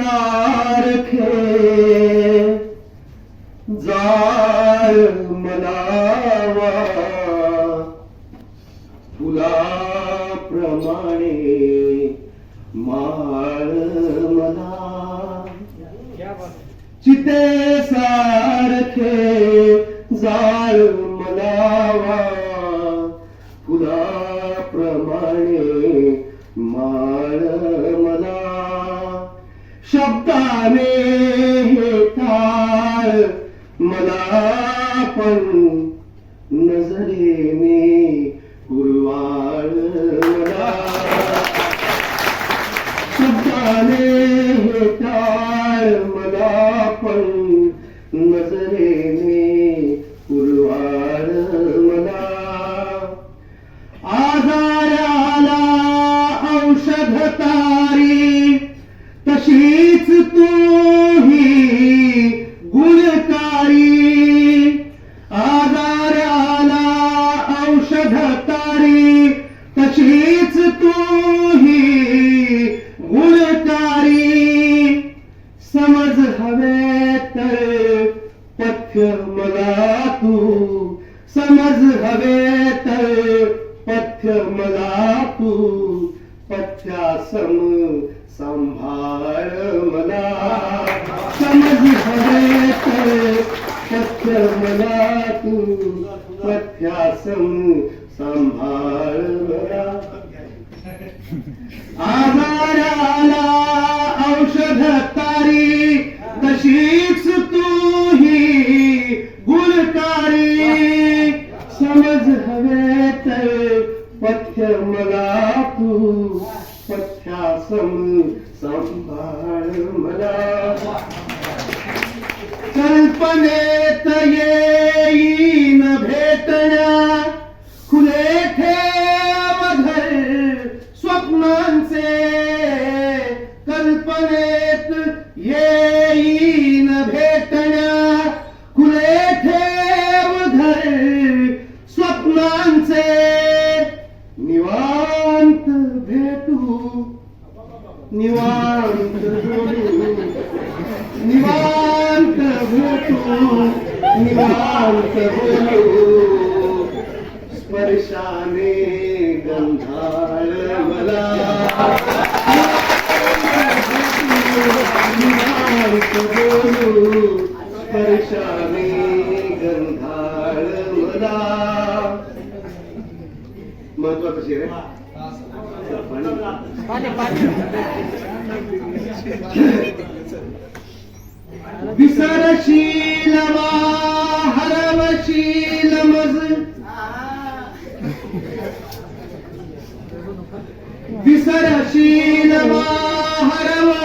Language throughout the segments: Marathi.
सारखे जाळ मनावा. फुलाप्रमाणे माळ मला चिते सारखे जाळ शब्दाने हे टाळ मला पण नजरेने पथ्य मला तू समज हवे तर पथ्य मला तू पथ्यासम सांभाळ मला समज हवे तर पथ्य मला तू पथ्यासम सांभाळ मला कल्पनेत येईन भेटण्या. खुले ठेव घर स्वप्नांचे. कल्पनेत येईन भेटण्या. खुले ठेव घर स्वप्नांचे. निवांत भेटू. निवांत निवांत निवांत बोलू स्पर्शाने गंधाळ मला. निवांत बोलू स्पर्शाने गंधाळ मला महत्वाचं शेर आहे पाणी. ವಿಸರಶೀಲವಾ ಹರವಶೀಲಮಸ್ ವಿಸರಶೀಲವಾ ಹರವ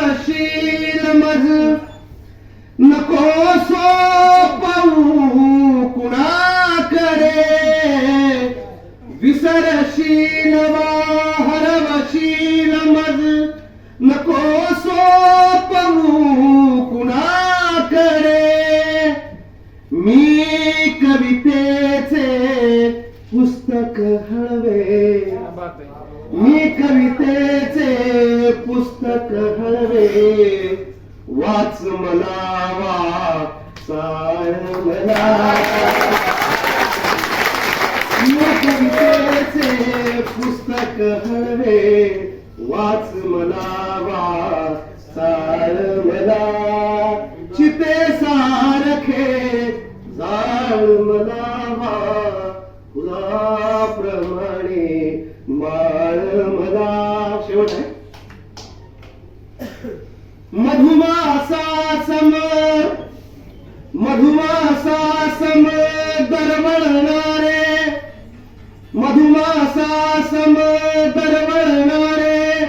मी कवितेचे पुस्तक हळवे मी कवितेचे पुस्तक हळवे वाच मला वा मला. मी कवितेचे पुस्तक हळवे वाच प्रमाणे माळ मला शेवट आहे. मधुमासा सम मधुमासा सम दरवळणारे. मधुमासा सम दरवळणारे.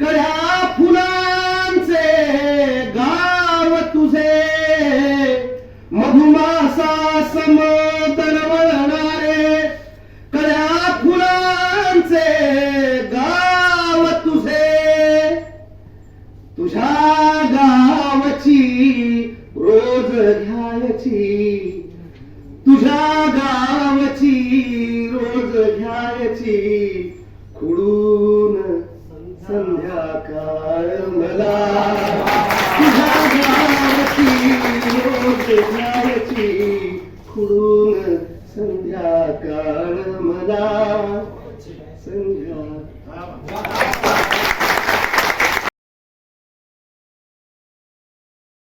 कळ्या रोज घ्यायची. तुझ्या गावची रोज घ्यायची. खुडून संध्याकाळ मला. तुझ्या गावाची रोज घ्यायची. खुडून संध्याकाळ मला.